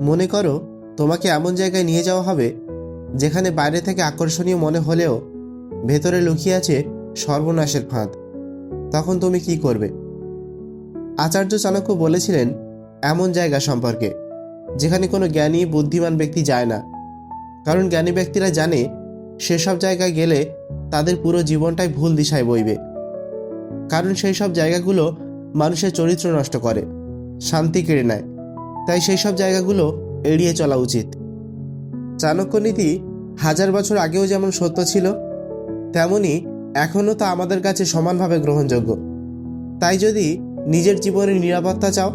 মনে করো, তোমাকে এমন জায়গায় নিয়ে যাওয়া হবে, যেখানে বাইরে থেকে আকর্ষণীয় মনে হলেও ভেতরে লুকিয়ে আছে সর্বনাশের ফাঁদ। তখন তুমি কি করবে? আচার্য চাণক্য বলেছিলেন, এমন জায়গা সম্পর্কে, যেখানে কোনো জ্ঞানী, বুদ্ধিমান ব্যক্তি যায় না। কারণ জ্ঞানী ব্যক্তিরা জানে, সেসব জায়গায় গেলে তাদের পুরো জীবনটাই ভুল দিশায় বইবে। কারণ সেই সব জায়গাগুলো মানুষের চরিত্র নষ্ট করে, শান্তি কেড়ে নেয়। তাই সেই সব জায়গাগুলো এড়িয়ে চলা উচিত। চাণক্য নীতি হাজার বছর আগেও যেমন সত্য ছিল, তেমনি এখনও তা আমাদের কাছে সমানভাবে গ্রহণযোগ্য। তাই যদি নিজের জীবনের নিরাপত্তা চাও,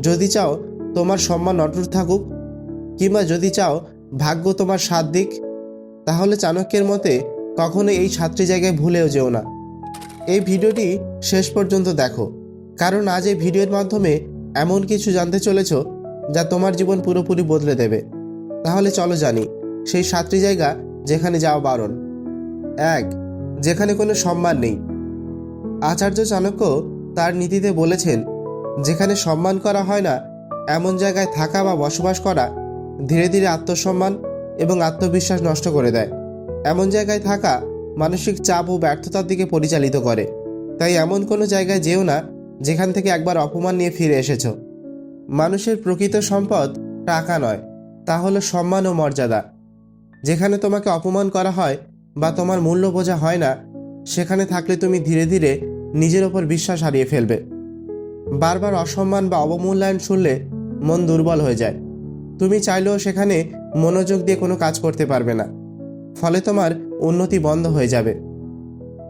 যদি চাও তোমার সম্মান অটুট থাকুক, কিংবা যদি চাও ভাগ্য তোমার সাথ দিক, তাহলে চাণক্যের মতে কখনো এই সাতটি জায়গায় ভুলেও যেও না। এই ভিডিওটি শেষ পর্যন্ত দেখো, কারণ আজ এই ভিডিওর মাধ্যমে এমন কিছু জানতে চলেছ যা তোমার জীবন পুরোপুরি বদলে দেবে। তাহলে চলো জানি, সেই সাতটি জায়গা যেখানে যাওয়া বারণ। এক, যেখানে কোনো সম্মান নেই। আচার্য চাণক্য তার নীতিতে বলেছেন, যেখানে সম্মান করা হয় না, এমন জায়গায় থাকা বা বসবাস করা ধীরে ধীরে আত্মসম্মান এবং আত্মবিশ্বাস নষ্ট করে দেয়। এমন জায়গায় থাকা মানসিক চাপ ও ব্যর্থতার দিকে পরিচালিত করে। তাই এমন কোনো জায়গায় যেও না যেখান থেকে একবার অপমান নিয়ে ফিরে এসেছ। মানুষের প্রকৃত সম্পদ টাকা নয়, তা হলো সম্মান ও মর্যাদা। যেখানে তোমাকে অপমান করা হয় বা তোমার মূল্য বোঝা হয় না, সেখানে থাকলে তুমি ধীরে ধীরে নিজের ওপর বিশ্বাস হারিয়ে ফেলবে। বারবার অসম্মান বা অবমূল্যায়ন শুনলে মন দুর্বল হয়ে যায়। তুমি চাইলেও সেখানে মনোযোগ দিয়ে কোনো কাজ করতে পারবে না। ফলে তোমার উন্নতি বন্ধ হয়ে যাবে।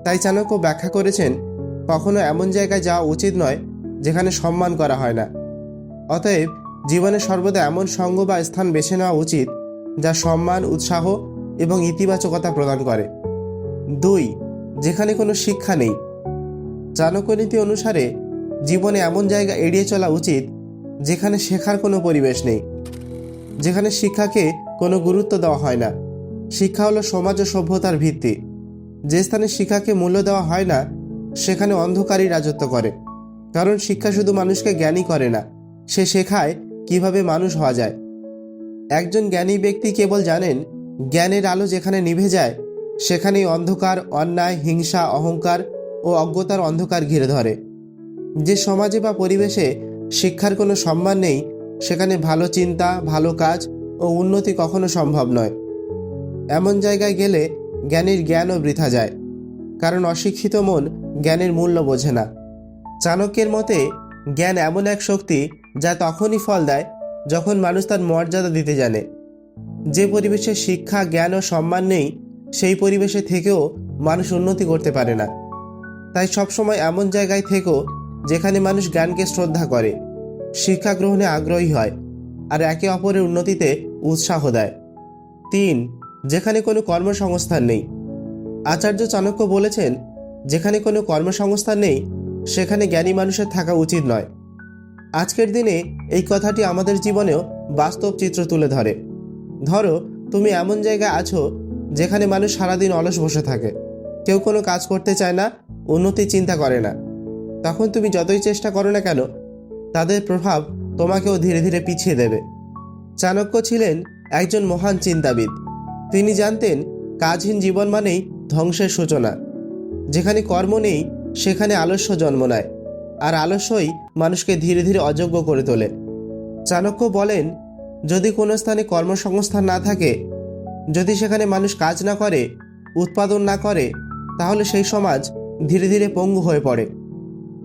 তাই চাণক্য ব্যাখ্যা করেছেন কখনো এমন জায়গায় যাওয়া উচিত নয় যেখানে সম্মান করা হয় না। অতএব জীবনে সর্বদা এমন সঙ্গ বা স্থান বেছে নেওয়া উচিত যা সম্মান, উৎসাহ এবং ইতিবাচকতা প্রদান করে। দুই, যেখানে কোনো শিক্ষা নেই। চাণক্যনীতি অনুসারে জীবনে এমন জায়গা এড়িয়ে চলা উচিত যেখানে শেখার কোনো পরিবেশ নেই। যেখানে শিক্ষাকে কোনো গুরুত্ব দেওয়া হয় না। শিক্ষা হলো সমাজ ও সভ্যতার ভিত্তি। যে স্থানে শিক্ষাকে মূল্য দেওয়া হয় না সেখানে অন্ধকারই রাজত্ব করে। কারণ শিক্ষা শুধু মানুষকে জ্ঞানী করে না, সে শেখায় কীভাবে মানুষ হওয়া যায়। একজন জ্ঞানী ব্যক্তি কেবল জানেন, জ্ঞানের আলো যেখানে নিভে যায়, সেখানেই অন্ধকার, অন্যায়, হিংসা, অহংকার ও অজ্ঞতার অন্ধকার ঘিরে ধরে। যে সমাজে বা পরিবেশে শিক্ষার কোনো সম্মান নেই, সেখানে ভালো চিন্তা, ভালো কাজ ও উন্নতি কখনো সম্ভব নয়। এমন জায়গায় গেলে জ্ঞানীর জ্ঞানও বৃথা যায়। কারণ অশিক্ষিত মন জ্ঞানের মূল্য বোঝে না। চাণক্যের মতে, জ্ঞান এমন এক শক্তি যা তখনই ফল দেয় যখন মানুষ তার মর্যাদা দিতে জানে। যে পরিবেশে শিক্ষা, জ্ঞান ও সম্মান নেই, সেই পরিবেশে থেকেও মানুষ উন্নতি করতে পারে না। তাই সবসময় এমন জায়গায় থেকেও যেখানে মানুষ জ্ঞানকে শ্রদ্ধা করে, শিক্ষা গ্রহণে আগ্রহী হয়, আর একে অপরের উন্নতিতে উৎসাহ দেয়। তিন, যেখানে কোনো কর্মসংস্থান নেই। আচার্য চাণক্য বলেছেন, যেখানে কোনো কর্মসংস্থান নেই, সেখানে জ্ঞানী মানুষের থাকা উচিত নয়। আজকের দিনে এই কথাটি আমাদের জীবনেও বাস্তব চিত্র তুলে ধরে। ধরো, তুমি এমন জায়গায় আছো, যেখানে মানুষ সারাদিন অলস বসে থাকে। কেউ কোনো কাজ করতে চায় না, উন্নতি চিন্তা করে না। তখন তুমি যতই চেষ্টা করো না কেন, তাদের প্রভাব তোমাকেও ধীরে ধীরে পিছিয়ে দেবে। চাণক্য ছিলেন একজন মহান চিন্তাবিদ। তিনি জানতেন, কাজহীন জীবন মানেই ধ্বংসের সূচনা। যেখানে কর্ম নেই, সেখানে আলস্য জন্ম নেয়, আর আলস্যই মানুষকে ধীরে ধীরে অযোগ্য করে তোলে। চাণক্য বলেন, যদি কোনো স্থানে কর্মসংস্থান না থাকে, যদি সেখানে মানুষ কাজ না করে, উৎপাদন না করে, তাহলে সেই সমাজ ধীরে ধীরে পঙ্গু হয়ে পড়ে।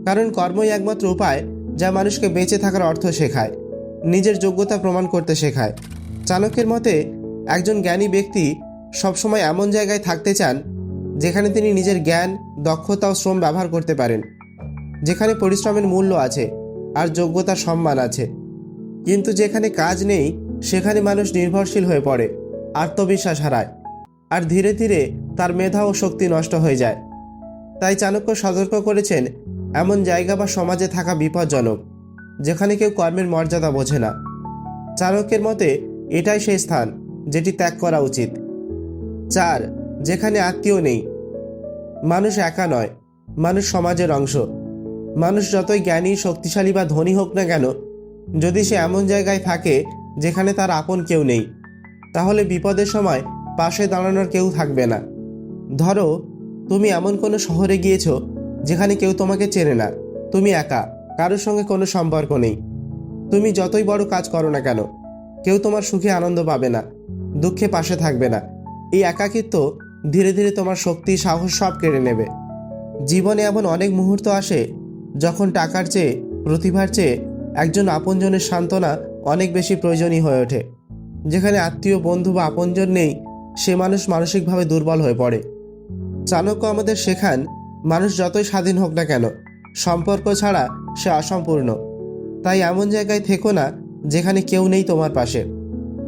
কারণ কর্মই একমাত্র উপায় যা মানুষকে বেঁচে থাকার অর্থ শেখায়, নিজের যোগ্যতা প্রমাণ করতে শেখায়। চাণক্যের মতে, একজন জ্ঞানী ব্যক্তি সবসময় এমন জায়গায় থাকতে চান যেখানে তিনি নিজের জ্ঞান, দক্ষতা ও শ্রম ব্যবহার করতে পারেন। যেখানে পরিশ্রমের মূল্য আছে আর যোগ্যতার সম্মান আছে। কিন্তু যেখানে কাজ নেই, সেখানে মানুষ নির্ভরশীল হয়ে পড়ে, আত্মবিশ্বাস হারায়, আর ধীরে ধীরে তার মেধা ও শক্তি নষ্ট হয়ে যায়। তাই চাণক্য সতর্ক করেছেন, এমন জায়গা বা সমাজে থাকা বিপজ্জনক, যেখানে কেউ কর্মের মর্যাদা বোঝে না। চাণক্যের মতে, এটাই সেই স্থান, যেটি ত্যাগ করা উচিত। চার যেখানে আত্মীয় নেই। মানুষ একা নয়, মানুষ সমাজের অংশ। মানুষ যতই জ্ঞানী, শক্তিশালী বা ধনী হোক না কেন, যদি সে এমন জায়গায় থাকে যেখানে তার আপন কেউ নেই, তাহলে বিপদের সময় পাশে দাঁড়ানোর কেউ থাকবে না। ধরো, তুমি এমন কোনো শহরে গিয়েছো যেখানে কেউ তোমাকে চেনে না। তুমি একা, কারোর সঙ্গে কোনো সম্পর্ক নেই। তুমি যতই বড় কাজ করো না কেন, কেউ তোমার সুখে আনন্দ পাবে না, দুঃখে পাশে থাকবে না। এই একাকিত্ব ধীরে ধীরে তোমার শক্তি, সাহস সব কেড়ে নেবে। জীবনে এমন অনেক মুহূর্ত আসে যখন টাকার চেয়ে, প্রতিভার চেয়ে একজন আপনজনের সান্ত্বনা অনেক বেশি প্রয়োজনীয় হয়ে ওঠে। যেখানে আত্মীয়, বন্ধু বা আপনজন নেই, সে মানুষ মানসিকভাবে দুর্বল হয়ে পড়ে। চাণক্য আমাদের শেখান, মানুষ যতই স্বাধীন হোক না কেন, সম্পর্ক ছাড়া সে অসম্পূর্ণ। তাই এমন জায়গায় থেকো না যেখানে কেউ নেই তোমার পাশে।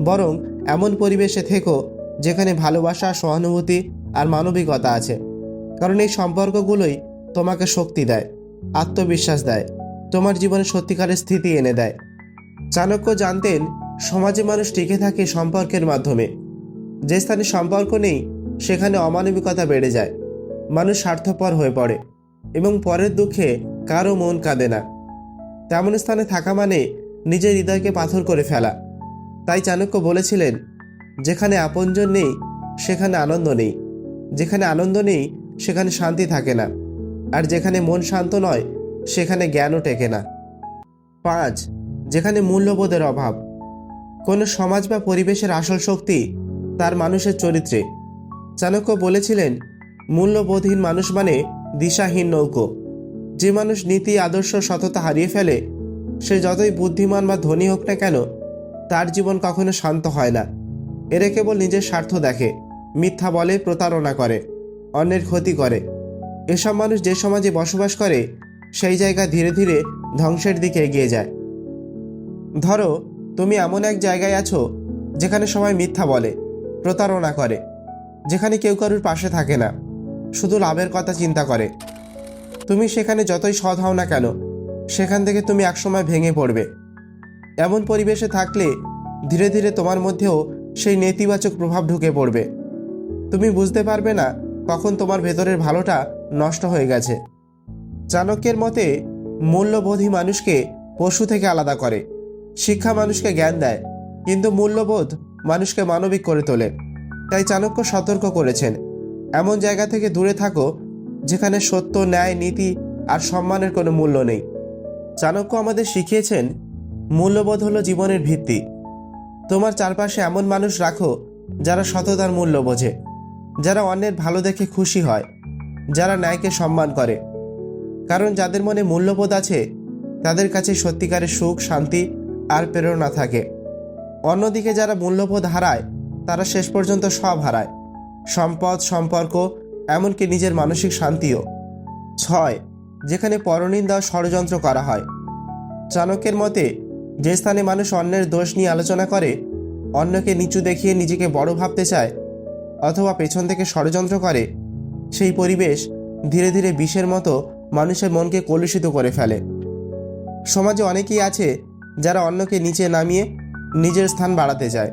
বরং এমন পরিবেশে থেকো যেখানে ভালোবাসা, সহানুভূতি আর মানবিকতা আছে। কারণ এই সম্পর্কগুলোই তোমাকে শক্তি দেয়, আত্মবিশ্বাস দেয়, তোমার জীবনে সত্যিকারের স্থিতি এনে দেয়। চাণক্য জানতেন, সমাজে মানুষ টিকে থাকে সম্পর্কের মাধ্যমে। যে স্থানে সম্পর্ক নেই, সেখানে অমানবিকতা বেড়ে যায়। মানুষ স্বার্থপর হয়ে পড়ে এবং পরের দুঃখে কারও মন কাঁদে না। তেমন স্থানে থাকা মানে নিজের হৃদয়কে পাথর করে ফেলা। তাই চাণক্য বলেছিলেন যেখানে আপনজন নেই, সেখানে আনন্দ নেই। যেখানে আনন্দ নেই, সেখানে শান্তি থাকে না। আর যেখানে মন শান্ত নয়, সেখানে জ্ঞানও টেকে না। পাঁচ, যেখানে মূল্যবোধের অভাব। কোনো সমাজ বা পরিবেশের আসল শক্তি তার মানুষের চরিত্রে। চাণক্য বলেছিলেন, মূল্যবোধহীন মানুষ মানে দিশাহীন নৌকো। যে মানুষ নীতি, আদর্শ, সততা হারিয়ে ফেলে, সে যতই বুদ্ধিমান বা ধনী হোক না কেন, তার জীবন কখনো শান্ত হয় না। এরা কেবল নিজের স্বার্থ দেখে, মিথ্যা বলে, প্রতারণা করে, অন্যের ক্ষতি করে। এসব মানুষ যে সমাজে বসবাস করে, সেই জায়গা ধীরে ধীরে ধ্বংসের দিকে এগিয়ে যায়। ধরো, তুমি এমন এক জায়গায় আছো, যেখানে সবাই মিথ্যা বলে, প্রতারণা করে, যেখানে কেউ কারুর পাশে থাকে না, শুধু লাভের কথা চিন্তা করে। তুমি সেখানে যতই সৎ হও না কেন, সেখান থেকে তুমি একসময় ভেঙে পড়বে। এমন পরিবেশে থাকলে ধীরে ধীরে তোমার মধ্যেও সেই নেতিবাচক প্রভাব ঢুকে পড়বে। তুমি বুঝতে পারবে না কখন তোমার ভেতরের ভালোটা নষ্ট হয়ে গেছে। চাণক্যের মতে, মূল্যবোধী মানুষকে পশু থেকে আলাদা করে। শিক্ষা মানুষকে জ্ঞান দেয়, কিন্তু মূল্যবোধ মানুষকে মানবিক করে তোলে। তাই চাণক্য সতর্ক করেছেন। এমন জায়গা থেকে দূরে থাকো, যেখানে সত্য, ন্যায়, নীতি আর সম্মানের কোনো মূল্য নেই। চাণক্য আমাদের শিখিয়েছেন, মূল্যবোধ হলো জীবনের ভিত্তি। তোমার চারপাশে এমন মানুষ রাখো, যারা সততার মূল্য বোঝে, যারা অন্যের ভালো দেখে খুশি হয়, যারা ন্যায়কে সম্মান করে। কারণ যাদের মনে মূল্যবোধ আছে, তাদের কাছে সত্যিকারের সুখ, শান্তি আর প্রেরণা থাকে। অন্যদিকে যারা মূল্যবোধ হারায়, তারা শেষ পর্যন্ত সব হারায়। সম্পদ, সম্পর্ক, এমনকি নিজের মানসিক শান্তিও। ছয়, যেখানে পরনিন্দা ষড়যন্ত্র করা হয়। চাণক্যের মতে যে স্থানে মানুষ অন্যের দোষ নিয়ে আলোচনা করে, অন্যকে নিচু দেখিয়ে নিজেকে বড় ভাবতে চায় অথবা পেছন থেকে ষড়যন্ত্র করে, সেই পরিবেশ ধীরে ধীরে বিষের মতো মানুষের মনকে কলুষিত করে ফেলে। সমাজে অনেকেই আছে যারা অন্যকে নিচে নামিয়ে নিজের স্থান বাড়াতে চায়।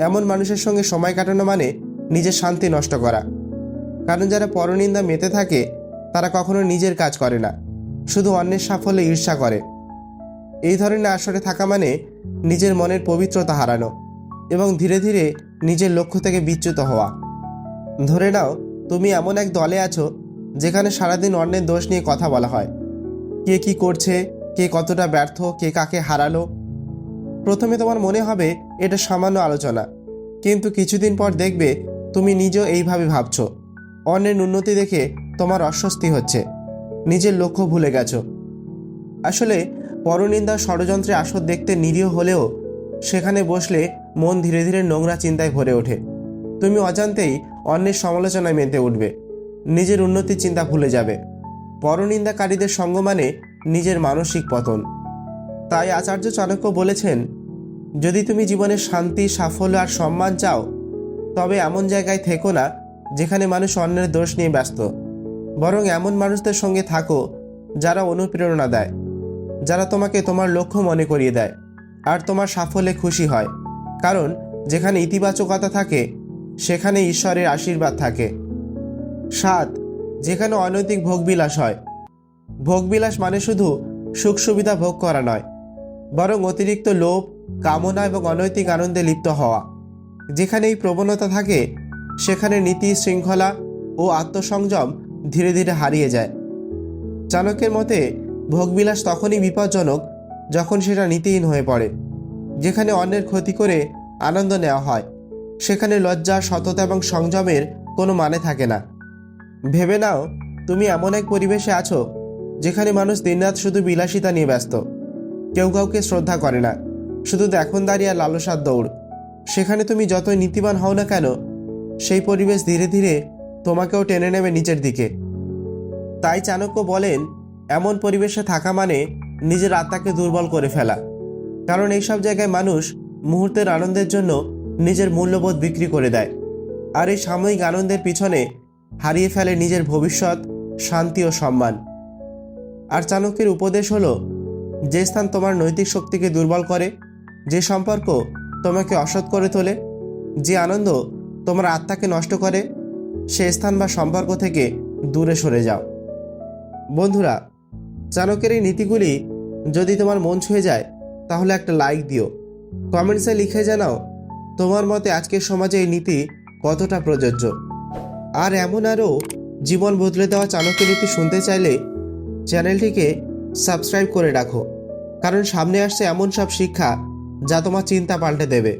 এমন মানুষের সঙ্গে সময় কাটানো মানে নিজের শান্তি নষ্ট করা। কারণ যারা পরনিন্দা মেতে থাকে, তারা কখনো নিজের কাজ করে না, শুধু অন্যের সাফল্যে ঈর্ষা করে। এই ধরনের আসরে থাকা মানে নিজের মনের পবিত্রতা হারানো এবং ধীরে ধীরে নিজের লক্ষ্য থেকে বিচ্যুত হওয়া। ধরে নাও, তুমি এমন এক দলে আছো যেখানে সারাদিন অন্যের দোষ নিয়ে কথা বলা হয়। কে কি করছে, কে কতটা ব্যর্থ, কে কাকে হারালো? প্রথমে তোমার মনে হবে এটা সামান্য আলোচনা, কিন্তু কিছুদিন পর দেখবে তুমি নিজেও এইভাবে ভাবছ। অন্যের উন্নতি দেখে তোমার অস্বস্তি হচ্ছে, নিজের লক্ষ্য ভুলে গেছো। আসলে পরনিন্দা ষড়যন্ত্রে আসর দেখতে নিরীহ হলেও সেখানে বসলে মন ধীরে ধীরে নোংরা চিন্তায় ভরে ওঠে। তুমি অজান্তেই অন্যের সমালোচনায় মেতে উঠবে। নিজের উন্নতির চিন্তা ভুলে যাবে। পরনিন্দাকারীদের সঙ্গ মানে নিজের মানসিক পতন। তাই আচার্য চাণক্য বলেছেন, যদি তুমি জীবনে শান্তি, সাফল্য আর সম্মান চাও, তবে এমন জায়গায় থেকো না যেখানে মানুষ অন্যের দোষ নিয়ে ব্যস্ত। বরং এমন মানুষদের সঙ্গে থাকো যারা অনুপ্রেরণা দেয়। যারা তোমাকে তোমার লক্ষ্য মনে করিয়ে দেয়, আর তোমার সাফল্যে খুশি হয়। কারণ, যেখানে ইতিবাচকতা থাকে, সেখানে ঈশ্বরের আশীর্বাদ থাকে। সাত, যেখানে অনৈতিক ভোগবিলাস হয়। ভোগবিলাস মানে শুধু সুখ সুবিধা ভোগ করা নয়, বরং অতিরিক্ত লোভ, কামনা এবং অনৈতিক আনন্দে লিপ্ত হওয়া। যেখানে এই প্রবণতা থাকে, সেখানে নীতি শৃঙ্খলা ও আত্মসংযম ধীরে ধীরে হারিয়ে যায়। চাণক্যের মতে ভোগবিলাস তখনই বিপজ্জনক যখন সেটা নীতিহীন হয়ে পড়ে, যেখানে অন্যের ক্ষতি করে আনন্দ নেওয়া হয়। সেখানে লজ্জা, সততা এবং সংযমের কোনো মানে থাকে না। ভেবে নাও, তুমি এমন এক পরিবেশে আছো, যেখানে মানুষ দিনরাত শুধু বিলাসিতা নিয়ে ব্যস্ত। কেউ কাউকে শ্রদ্ধা করে না, শুধু দেখনদারি আর লালসার দৌড়। সেখানে তুমি যতই নীতিবান হও না কেন, সেই পরিবেশ ধীরে ধীরে তোমাকেও টেনে নেবে নিচের দিকে। তাই চাণক্য বলেন এমন পরিবেশে থাকা মানে নিজের আত্মাকে দুর্বল করে ফেলা। কারণ এইসব জায়গায় মানুষ মুহূর্তের আনন্দের জন্য নিজের মূল্যবোধ বিক্রি করে দেয়। আর এই সাময়িক আনন্দের পিছনে হারিয়ে ফেলে নিজের ভবিষ্যৎ, শান্তি ও সম্মান। আর চাণক্যের উপদেশ হলো, যে স্থান তোমার নৈতিক শক্তিকে দুর্বল করে, যে সম্পর্ক তোমাকে অসৎ করে তোলে, যে আনন্দ তোমার আত্মাকে নষ্ট করে, সে স্থান বা সম্পর্ক থেকে দূরে সরে যাও। বন্ধুরা চাণক্যের এই নীতিগুলি যদি তোমার মন ছুঁয়ে যায়, তাহলে একটা লাইক দিও। কমেন্টসে লিখে জানাও, তোমার মতে আজকের সমাজে এই নীতি কতটা প্রযোজ্য? আর এমন আরও জীবন বদলে দেওয়া চাণক্য নীতি শুনতে চাইলে চ্যানেলটিকে সাবস্ক্রাইব করে রাখো, কারণ সামনে আসছে এমন সব শিক্ষা যা তোমার চিন্তা পাল্টে দেবে।